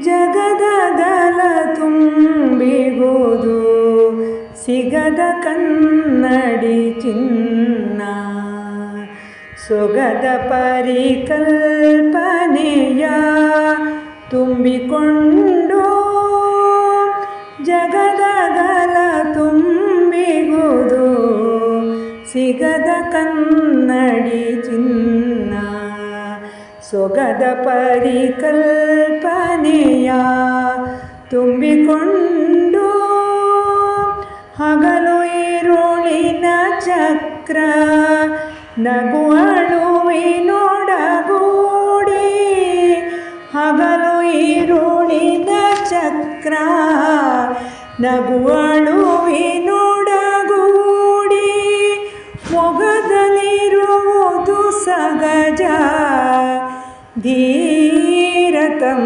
ಜಗದಗಲ ತುಂಬಿಗೋದು, ಸಿಗದ ಕನ್ನಡಿ ಚಿನ್ನ. ಸೊಗದ ಪರಿಕಲ್ಪನೆಯ ತುಂಬಿಕೊಂಡು ಜಗದಗಲ ತುಂಬಿಗೋದು, ಸಿಗದ ಕನ್ನಡಿ ಚಿನ್ನ. ಸೊಗದ ಪರಿಕಲ್ಪನೆಯ ತುಂಬಿಕೊಂಡು ಹಗಲು ಈರುಳಿನ ಚಕ್ರ ನಗುವಳುವಿನೊಡಗೂಡಿ ಹಗಲು ಈರುಳಿನ ಚಕ್ರ ನಗುವಳುವಿನೊಡಗೂಡಿ ಮೊಗದಲ್ಲಿರುವುದು ಸಗಜ ಧೀರತಂ